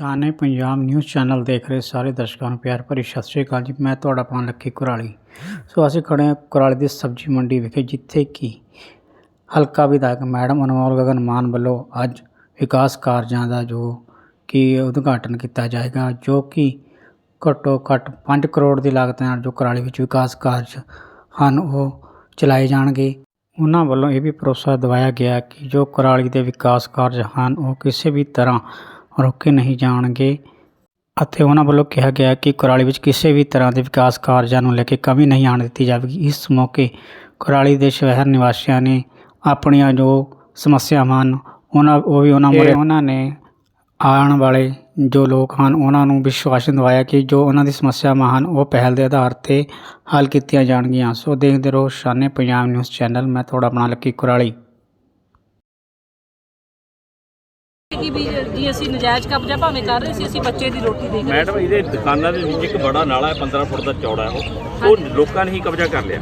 ਜਾਨੇ Punjab news channel ਦੇਖ ਰਹੇ ਸਾਰੇ ਦਰਸ਼ਕਾਂ ਨੂੰ ਪਿਆਰ ਭਰੀ ਸਤਿ ਸ਼੍ਰੀ ਅਕਾਲ ਜੀ। ਮੈਂ ਤੁਹਾਡਾ ਆਪਣਾ ਲੱਕੀ ਕੁਰਾਲੀ। ਸੋ ਅਸੀਂ ਖੜੇ ਹਾਂ ਕੁਰਾਲੀ ਦੀ ਸਬਜ਼ੀ ਮੰਡੀ ਵਿਖੇ, ਜਿੱਥੇ ਕਿ ਹਲਕਾ ਵਿਧਾਇਕ ਮੈਡਮ ਅਨਮੋਲ ਗਗਨ ਮਾਨ ਵੱਲੋਂ ਅੱਜ ਵਿਕਾਸ ਕਾਰਜਾਂ ਦਾ ਜੋ ਕਿ ਉਦਘਾਟਨ ਕੀਤਾ ਜਾਏਗਾ, ਜੋ ਕਿ ਘੱਟੋ ਘੱਟ 5 ਕਰੋੜ ਦੀ ਲਾਗਤ ਨਾਲ ਜੋ ਕੁਰਾਲੀ ਵਿੱਚ ਵਿਕਾਸ ਕਾਰਜ ਹਨ, ਉਹ ਚਲਾਏ ਜਾਣਗੇ। ਉਹਨਾਂ ਵੱਲੋਂ ਇਹ ਵੀ ਭਰੋਸਾ ਦਿਵਾਇਆ ਗਿਆ ਕਿ ਜੋ ਕੁਰਾਲੀ ਦੇ ਵਿਕਾਸ ਕਾਰਜ ਹਨ, ਉਹ ਕਿਸੇ ਵੀ ਤਰ੍ਹਾਂ ਰੋਕੇ ਨਹੀਂ ਜਾਣਗੇ। ਅਤੇ ਉਹਨਾਂ ਵੱਲੋਂ ਕਿਹਾ ਗਿਆ ਕਿ ਕੁਰਾਲੀ ਵਿੱਚ ਕਿਸੇ ਵੀ ਤਰ੍ਹਾਂ ਦੇ ਵਿਕਾਸ ਕਾਰਜਾਂ ਨੂੰ ਲੈ ਕੇ ਕਮੀ ਨਹੀਂ ਆਉਣ ਦਿੱਤੀ ਜਾਵੇਗੀ। ਇਸ ਮੌਕੇ ਕੁਰਾਲੀ ਦੇ ਸ਼ਹਿਰ ਨਿਵਾਸੀਆਂ ਨੇ ਆਪਣੀਆਂ ਜੋ ਸਮੱਸਿਆਵਾਂ ਹਨ ਉਹਨਾਂ ਉਹ ਵੀ ਉਹਨਾਂ ਮੁਰੇ ਉਹਨਾਂ ਨੇ ਆਉਣ ਵਾਲੇ ਜੋ ਲੋਕ ਹਨ ਉਹਨਾਂ ਨੂੰ ਵਿਸ਼ਵਾਸ ਦਿਵਾਇਆ ਕਿ ਜੋ ਉਹਨਾਂ ਦੀ ਸਮੱਸਿਆਵਾਂ ਹਨ ਉਹ ਪਹਿਲ ਦੇ ਆਧਾਰ ਤੇ ਹੱਲ ਕੀਤੀਆਂ ਜਾਣਗੀਆਂ। ਸੋ ਦੇਖਦੇ ਰਹੋ ਸ਼ਾਨੇ ਪੰਜਾਬ ਨਿਊਜ਼ ਚੈਨਲ। ਮੈਂ ਤੁਹਾਡਾ ਆਪਣਾ ਲੱਕੀ ਕੁਰਾਲੀ। ਕਿ ਵੀ ਜੀ ਅਸੀਂ ਨਜਾਇਜ਼ ਕਬਜ਼ਾ ਭਾਵੇਂ ਕਰ ਰਹੇ ਸੀ ਅਸੀਂ ਬੱਚੇ ਦੀ ਰੋਟੀ ਦੇ ਰਹੇ ਮੈਡਮ ਇਹਦੇ ਦੁਕਾਨਾਂ ਦੇ ਵਿੱਚ ਇੱਕ ਬੜਾ ਨਾਲਾ ਹੈ 15 ਫੁੱਟ ਦਾ ਚੌੜਾ ਹੈ ਉਹ। ਉਹ ਲੋਕਾਂ ਨੇ ਹੀ ਕਬਜ਼ਾ ਕਰ ਲਿਆ।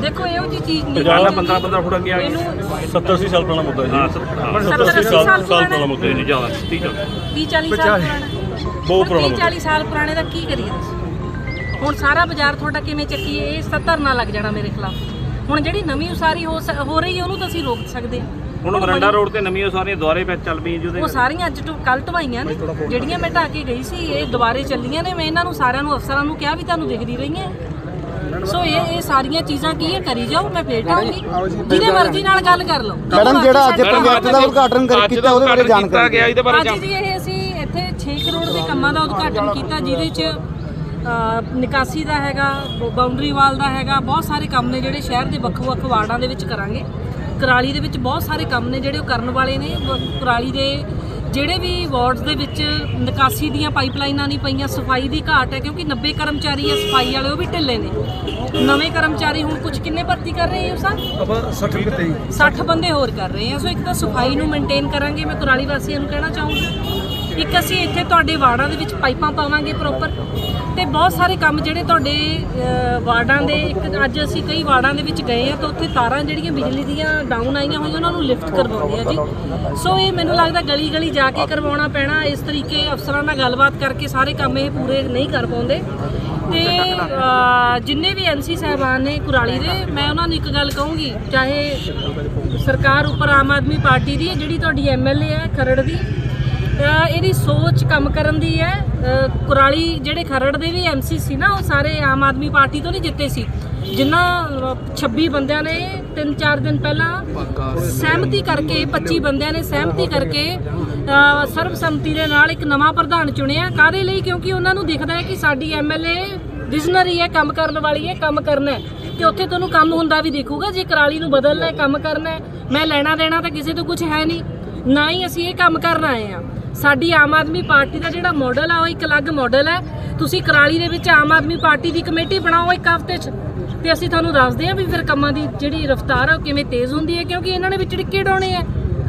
ਦੇਖੋ ਇਹੋ ਜੀ ਚੀਜ਼ ਨਹੀਂ ਦੁਕਾਨਾਂ 15 15 ਫੁੱਟ ਅੱਗੇ ਆ ਇਹਨੂੰ 70 80 ਸਾਲ ਪੁਰਾਣਾ ਮੁੱਦਾ ਹਾਂ ਜੀ। ਸਰ ਹਾਂ 70 80 ਸਾਲ ਸਾਲ ਪੁਰਾਣਾ। ਮੁੱਦਾ ਨਹੀਂ ਜ਼ਿਆਦਾ। 30 ਚੱਲ 30 40 ਸਾਲ ਪੁਰਾਣਾ। ਬਹੁਤ ਪੁਰਾਣਾ 30 40 ਸਾਲ ਪੁਰਾਣੇ ਦਾ ਕੀ ਕਰੀਏ ਦੱਸੋ ਹੁਣ ਸਾਰਾ ਬਾਜ਼ਾਰ ਤੁਹਾਡਾ ਕਿਵੇਂ ਚੱਕੀਏ? ਇਹ ਤਾਂ ਧਰਨਾ ਲੱਗ ਜਾਣਾ ਮੇਰੇ ਖਿਲਾਫ। ਹੁਣ ਜਿਹੜੀ ਨਵੀਂ ਉਸਾਰੀ ਹੋ ਸ- ਹੋ ਰਹੀ ਹੈ ਉਹਨੂੰ ਤਾਂ ਅਸੀਂ ਰੋਕ ਸਕਦੇ ਹਾਂ। ਹੁਣ ਮਰੰਡਾ ਰੋਡ ਤੇ ਨਵੀਆਂ ਸਾਰੀਆਂ ਦੁਆਰੇ ਪੈ ਚੱਲ ਪਈਆਂ ਜਿਹਦੇ ਉਹ ਸਾਰੀਆਂ ਅੱਜ ਤੋਂ ਕੱਲ ਢਵਾਈਆਂ ਨੇ ਜਿਹੜੀਆਂ ਮੈਂ ਢਾ ਕੇ ਗਈ ਸੀ ਇਹ ਦੁਬਾਰੇ ਚੱਲੀਆਂ ਨੇ। ਮੈਂ ਇਹਨਾਂ ਨੂੰ ਸਾਰਿਆਂ ਨੂੰ ਅਫਸਰਾਂ ਨੂੰ ਕਿਹਾ ਵੀ ਤੁਹਾਨੂੰ ਦਿਖਦੀ ਰਹੀਆਂ ਸੋ ਇਹ ਇਹ ਸਾਰੀਆਂ ਚੀਜ਼ਾਂ ਕੀ ਹੈ? ਕਰੀ ਜਾਓ ਮੈਂ ਫੇਰ ਢਾਉਂਗੀ ਜਿਹਦੇ ਮਰਜ਼ੀ ਨਾਲ ਗੱਲ ਕਰ ਲਓ। ਮੈਡਮ ਜਿਹੜਾ ਅੱਜ ਪ੍ਰੋਜੈਕਟ ਦਾ ਉਦਘਾਟਨ ਕਰ- ਕੀਤਾ ਉਹਦੇ ਬਾਰੇ ਜਾਣਕਾਰੀ ਗਿਆ ਇਹਦੇ ਬਾਰੇ ਅੱਜ ਜੀ ਇਹ ਅਸੀਂ ਇੱਥੇ 6 ਕਰੋੜ ਦੇ ਕੰਮਾਂ ਦਾ ਉਦਘਾਟਨ ਕੀਤਾ ਜਿਹਦੇ ਚ ਨਿਕਾਸੀ ਦਾ ਹੈਗਾ ਬਾਉਂਡਰੀ ਵਾਲ ਦਾ ਹੈਗਾ ਬਹੁਤ ਸਾਰੇ ਕੰਮ ਨੇ ਜਿਹੜੇ ਸ਼ਹਿਰ ਦੇ ਵੱਖ-ਵੱਖ ਵਾਰਡਾਂ ਦੇ ਵਿੱਚ ਕਰਾਂਗੇ। ਕੁਰਾਲੀ ਦੇ ਵਿੱਚ ਬਹੁਤ ਸਾਰੇ ਕੰਮ ਨੇ ਜਿਹੜੇ ਉਹ ਕਰਨ ਵਾਲੇ ਨੇ। ਕੁਰਾਲੀ ਦੇ ਜਿਹੜੇ ਵੀ ਵਾਰਡਸ ਦੇ ਵਿੱਚ ਨਿਕਾਸੀ ਦੀਆਂ ਪਾਈਪਲਾਈਨਾਂ ਨਹੀਂ ਪਈਆਂ ਸਫ਼ਾਈ ਦੀ ਘਾਟ ਹੈ ਕਿਉਂਕਿ 90 ਕਰਮਚਾਰੀ ਹੈ ਸਫ਼ਾਈ ਵਾਲੇ ਉਹ ਵੀ ਢਿੱਲੇ ਨੇ। ਨਵੇਂ ਕਰਮਚਾਰੀ ਹੁਣ ਕੁਝ ਕਿੰਨੇ ਭਰਤੀ ਕਰ ਰਹੇ ਹੋ ਸਰ? ਆਪਾਂ 60 ਕਿਤੇ 60 ਬੰਦੇ ਹੋਰ ਕਰ ਰਹੇ ਹਾਂ ਸੋ ਇੱਕ ਤਾਂ ਸਫ਼ਾਈ ਨੂੰ ਮੇਨਟੇਨ ਕਰਾਂਗੇ ਮੈਂ ਕੁਰਾਲੀ ਵਾਸੀਆਂ ਨੂੰ ਕਹਿਣਾ ਚਾਹੂੰਗੀ। ਇੱਕ ਅਸੀਂ ਇੱਥੇ ਤੁਹਾਡੇ ਵਾਰਡਾਂ ਦੇ ਵਿੱਚ ਪਾਈਪਾਂ ਪਾਵਾਂਗੇ ਪ੍ਰੋਪਰ ਤੇ ਬਹੁਤ ਸਾਰੇ ਕੰਮ ਜਿਹੜੇ ਤੁਹਾਡੇ ਵਾਰਡਾਂ ਦੇ, ਇੱਕ ਅੱਜ ਅਸੀਂ ਕਈ ਵਾਰਡਾਂ ਦੇ ਵਿੱਚ ਗਏ ਆ ਤਾਂ ਉੱਥੇ ਤਾਰਾਂ ਜਿਹੜੀਆਂ ਬਿਜਲੀ ਦੀਆਂ ਡਾਊਨ ਆਈਆਂ ਹੋਈਆਂ, ਉਹਨਾਂ ਨੂੰ ਲਿਫਟ ਕਰਵਾਉਂਦੇ ਆ ਜੀ। ਸੋ ਇਹ ਮੈਨੂੰ ਲੱਗਦਾ ਗਲੀ ਗਲੀ ਜਾ ਕੇ ਕਰਵਾਉਣਾ ਪੈਣਾ, ਇਸ ਤਰੀਕੇ ਅਫਸਰਾਂ ਨਾਲ ਗੱਲਬਾਤ ਕਰਕੇ ਸਾਰੇ ਕੰਮ ਇਹ ਪੂਰੇ ਨਹੀਂ ਕਰ ਪਾਉਂਦੇ। ਤੇ ਜਿੰਨੇ ਵੀ ਐਮਸੀ ਸਾਹਿਬਾਨ ਨੇ ਕੁਰਾਲੀ ਦੇ, ਮੈਂ ਉਹਨਾਂ ਨੂੰ ਇੱਕ ਗੱਲ ਕਹੂੰਗੀ, ਚਾਹੇ ਸਰਕਾਰ ਉੱਪਰ ਆਮ ਆਦਮੀ ਪਾਰਟੀ ਦੀ ਹੈ, ਜਿਹੜੀ ਤੁਹਾਡੀ ਐਮਐਲਏ ਹੈ ਖਰੜ ਦੀ ਇਹਦੀ ਸੋਚ ਕੰਮ ਕਰਨ ਦੀ ਹੈ। ਕੁਰਾਲੀ ਜਿਹੜੇ ਖਰੜ ਦੇ ਵੀ ਐਮਸੀ ਸੀ ਨਾ ਉਹ ਸਾਰੇ ਆਮ ਆਦਮੀ ਪਾਰਟੀ ਤੋਂ ਨਹੀਂ ਜਿੱਤੇ ਸੀ। ਜਿਨ੍ਹਾਂ ਅਹ, 26 ਬੰਦਿਆਂ ਨੇ 3-4 ਦਿਨ ਪਹਿਲਾਂ ਸਹਿਮਤੀ ਕਰਕੇ 25 ਬੰਦਿਆਂ ਨੇ ਸਹਿਮਤੀ ਕਰਕੇ ਸਰਬਸੰਮਤੀ ਦੇ ਨਾਲ ਇੱਕ ਨਵਾਂ ਪ੍ਰਧਾਨ ਚੁਣਿਆ। ਕਾਦੇ ਲਈ? ਕਿਉਂਕਿ ਉਹਨਾਂ ਨੂੰ ਦਿਖਦਾ ਹੈ ਕਿ ਸਾਡੀ ਐਮਐਲਏ ਵਿਜ਼ਨਰੀ ਹੈ ਕੰਮ ਕਰਨ ਵਾਲੀ ਹੈ ਕੰਮ ਕਰਨਾ ਹੈ। ਤੇ ਉੱਥੇ ਤੁਹਾਨੂੰ ਕੰਮ ਹੁੰਦਾ ਵੀ ਦੇਖੂਗਾ ਜੇ ਕਰਾਲੀ ਨੂੰ ਬਦਲਣਾ ਹੈ ਕੰਮ ਕਰਨਾ ਹੈ। ਮੈਂ ਲੈਣਾ ਦੇਣਾ ਤਾਂ ਕਿਸੇ ਤੋਂ ਕੁਝ ਹੈ ਨਹੀਂ। ਨਾ ਹੀ ਅਸੀਂ ਇਹ ਕੰਮ ਕਰਨ ਆਏ ਆ ਸਾਡੀ ਆਮ ਆਦਮੀ ਪਾਰਟੀ ਦਾ ਜਿਹੜਾ ਮਾਡਲ ਆ, ਉਹ ਇੱਕ ਅਲੱਗ ਮਾਡਲ ਹੈ। ਤੁਸੀਂ ਕਰਾਲੀ ਦੇ ਵਿੱਚ ਆਮ ਆਦਮੀ ਪਾਰਟੀ ਦੀ ਕਮੇਟੀ ਬਣਾਓ ਇੱਕ ਹਫ਼ਤੇ 'ਚ। ਤੇ ਅਸੀਂ ਤੁਹਾਨੂੰ ਦੱਸਦੇ ਹਾਂ ਵੀ ਫਿਰ ਕੰਮਾਂ ਦੀ ਜਿਹੜੀ ਰਫ਼ਤਾਰ ਆ, ਉਹ ਕਿਵੇਂ ਤੇਜ਼ ਹੁੰਦੀ ਹੈ, ਕਿਉਂਕਿ ਇਹਨਾਂ ਨੇ ਵਿੱਚ ਡਿੱਕੇ ਡਾਉਣੇ ਆ।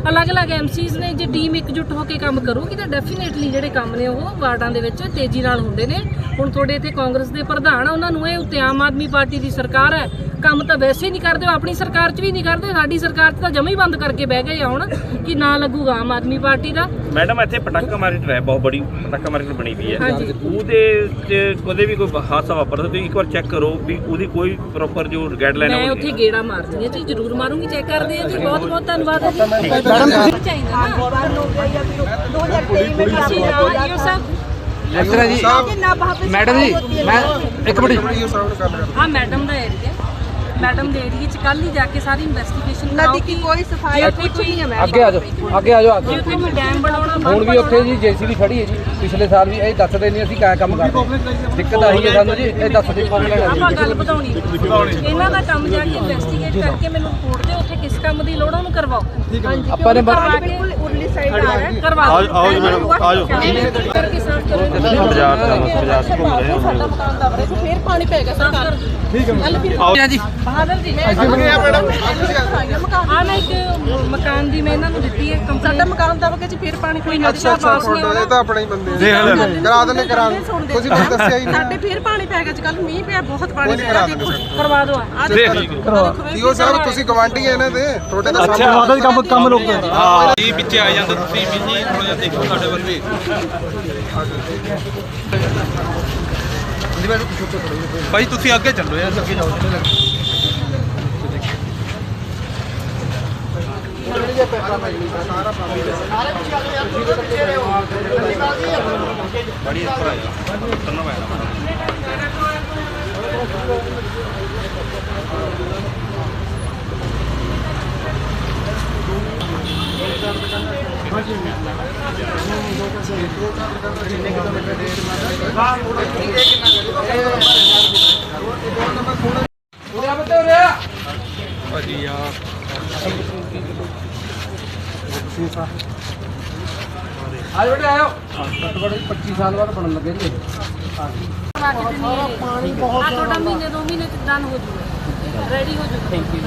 ਅਲੱਗ-ਅਲੱਗ ਐਮਸੀਜ਼ ਨੇ ਜੇ ਟੀਮ ਇਕਜੁੱਟ ਹੋ ਕੇ ਕੰਮ ਕਰੂਗੀ ਤਾਂ ਡੈਫੀਨੇਟਲੀ ਜਿਹੜੇ ਕੰਮ ਨੇ ਉਹ ਵਾਰਡਾਂ ਦੇ ਵਿੱਚ ਤੇਜ਼ੀ ਨਾਲ ਹੁੰਦੇ ਨੇ। ਹੁਣ ਤੁਹਾਡੇ ਇੱਥੇ ਕਾਂਗਰਸ ਦੇ ਪ੍ਰਧਾਨ ਆ ਉਹਨਾਂ ਨੂੰ ਇਹ ਉੱਤੇ ਆਮ ਆਦਮੀ ਪਾਰਟੀ ਦੀ ਸਰਕਾਰ ਹੈ। ਕੰਮ ਤਾਂ ਵੈਸੇ ਹੀ ਨਹੀਂ ਕਰਦੇ ਉਹ ਆਪਣੀ ਸਰਕਾਰ 'ਚ ਵੀ ਨਹੀਂ ਕਰਦੇ ਸਾਡੀ ਸਰਕਾਰ 'ਚ ਤਾਂ ਜਮਾ ਹੀ ਬੰਦ ਕਰਕੇ ਬਹਿ ਗਏ ਆ ਹੁਣ ਕਿ ਨਾ ਲੱਗੂਗਾ ਆਮ ਆਦਮੀ ਪਾਰਟੀ ਦਾ। ਮੈਡਮ ਇੱਥੇ ਪਟਾਕਾ ਮਾਰਕੀਟ ਹੈ ਬਹੁਤ ਬੜੀ ਪਟਾਕਾ ਮਾਰਕੀਟ ਬਣੀ ਪਈ ਹੈ। ਹਾਂਜੀ। ਉਹਦੇ ਚ ਕਦੇ ਵੀ ਕੋਈ ਹਾਦਸਾ ਵਾਪਰਦਾ ਤੁਸੀਂ ਇੱਕ ਵਾਰ ਚੈੱਕ ਕਰੋ ਵੀ ਉਹਦੀ ਕੋਈ ਪ੍ਰੋਪਰ ਜੋ ਗਾਈਡਲਾਈਨ ਮੈਂ ਹੈ ਉੱਥੇ ਗੇੜਾ ਮਾਰਦੀ ਹਾਂ ਜੀ ਜ਼ਰੂਰ ਮਾਰੂੰਗੀ ਚੈੱਕ ਕਰਦੇ ਹਾਂ ਜੀ ਬਹੁਤ ਬਹੁਤ ਧੰਨਵਾਦ ਹੈ ਜੀ। ਮੈਡਮ ਚਾਹੀਦਾ ਨਾ। ਅਸੀਂ ਆਈਓ ਸਾਹਿਬ ਇਸ ਤਰ੍ਹਾਂ ਜੀ ਮੈਡਮ ਜੀ ਮੈਂ ਇੱਕ ਮਿੰਟ ਜੀ। ਹਾਂ ਮੈਡਮ ਦਾ ਏਰੀਆ ਮੈਡਮ ਦੇ ਏਰੀਆ ਚ ਕੱਲ ਹੀ ਜਾ ਕੇ ਸਾਰੀ ਇਨਵੈਸਟੀਗੇਸ਼ਨ ਕਰਾਓ ਨਦੀ ਦੀ ਕੋਈ ਸਫ਼ਾਈ ਜੇ ਕੁਝ ਨਹੀਂ ਹੈ ਅੱਗੇ ਆ ਜਾਓ ਅੱਗੇ ਆ ਜਾਓ ਜੇ ਉੱਥੇ ਕੋਈ ਡੈਮ ਬਣਾਉਣਾ ਹੁਣ ਵੀ ਉੱਥੇ ਜੀ ਜੀਸੀਬੀ ਖੜੀ ਹੈ ਜੀ ਪਿਛਲੇ ਸਾਲ ਵੀ ਇਹ ਦੱਸਦੇ ਨਹੀਂ ਅਸੀਂ ਕਿਆ ਕੰਮ ਕਰਦੇ। ਦਿੱਕਤ ਆਹੀ ਹੈ ਸਾਨੂੰ ਜੀ ਇਹ ਦੱਸਦੇ ਪਾਣੀ ਲੈਣਾ ਆਪਾਂ ਗੱਲ ਵਧਾਉਣੀ ਇਹਨਾਂ ਦਾ ਕੰਮ ਜਾ ਕੇ ਇਨਵੈਸਟੀਗੇਟ ਕਰਕੇ ਮੈਨੂੰ ਰਿਪੋਰਟ ਦਿਓ ਉੱਥੇ ਕਿਸ ਕੰਮ ਦੀ ਲੋੜ ਉਹਨੂੰ ਕਰਵਾਓ। ਆਪਾਂ ਨੇ ਕੇ ਬਿਲਕੁਲ ਉਰਲੀ ਸਾਈਡ ਹੈ ਕਰਵਾ ਦਿਓ। ਆਓ ਜੀ ਮੈਡਮ, ਆ ਕਰੋ। ਬਾਜ਼ਾਰ ਚ ਬਾਜ਼ਾਰ ਚ ਘੁੰਮ ਰਹੇ ਹੋ ਮਕਾਨ ਦਾ ਫੇਰ ਪਾਣੀ ਪਏਗਾ ਸਰਕਾਰ ਹਾਂ ਜੀ ਬਹਾਦਰ ਜੀ। ਆ ਨਾ ਇੱਕ ਮਕਾਨ ਦੀ ਮੈਂ ਇਹਨਾਂ ਨੂੰ ਦਿੱਤੀ ਹੈ ਸਾਡਾ ਮਕਾਨ ਦਬਕੇ ਚ ਫਿਰ ਪਾਣੀ ਕੋਈ ਨਕਸ਼ਾ ਪਾਸ ਨਹੀਂ ਹੋਣਾ ਤਾਂ ਆਪਣੇ ਹੀ ਬੰਦੇ ਕਰਾ ਦਿੰਦੇ ਕਰਾ ਦਿੰਦੇ। ਤੁਸੀਂ ਮੈਨੂੰ ਦੱਸਿਆ ਹੀ ਨਹੀਂ। ਸਾਡੇ ਫਿਰ ਪਾਣੀ ਪੈ ਗਿਆ ਕੱਲ ਮੀਂਹ ਪਿਆ ਬਹੁਤ ਪਾਣੀ ਕਰਾ ਦਿੰਦੇ ਸਰ। ਕਰਵਾ ਦਿਓ ਆ। ਦੀਓ। ਸਾਹਿਬ ਤੁਸੀਂ ਗਵਾਂਢੀ ਹੈ ਇਹਨਾਂ ਦੇ? ਤੁਹਾਡੇ ਦਾ ਅੱਛਾ ਉਹਦਾ ਕੰਮ ਕੰਮ ਲੋਕ ਜੀ ਵਿੱਚੇ ਆ ਜਾਂਦਾ ਤੁਸੀਂ ਵੀ ਜੀ ਥੋੜਾ ਜਿਹਾ ਦੇਖੋ ਸਾਡੇ ਵੱਲ ਵੀ ਭਾਈ ਤੁਸੀਂ ਅੱਗੇ ਚੱਲੋ ਯਾਰ ਅੱਗੇ ਜਾਓ। ਬੜੀ ਉੱਪਰ ਆ ਜਾ ਉਤਰਨਾ ਪੈਣਾ ਉਰੇ ਆ ਬੱਤੇ ਉਰੇ ਆ ਭਾਜੀ ਯਾਰ ਆਜ ਬੇਟੇ ਆਇਓ ਘੱਟੋ ਘੱਟ 25 ਸਾਲ ਬਾਅਦ ਬਣਨ ਲੱਗੇ ਜੀ ਆ ਤੁਹਾਡਾ ਮਹੀਨੇ ਦੋ ਮਹੀਨੇ ਚ ਡਨ ਹੋ ਜੂਗਾ। ਰੈਡੀ ਹੋ ਜੂਗਾ। Thank you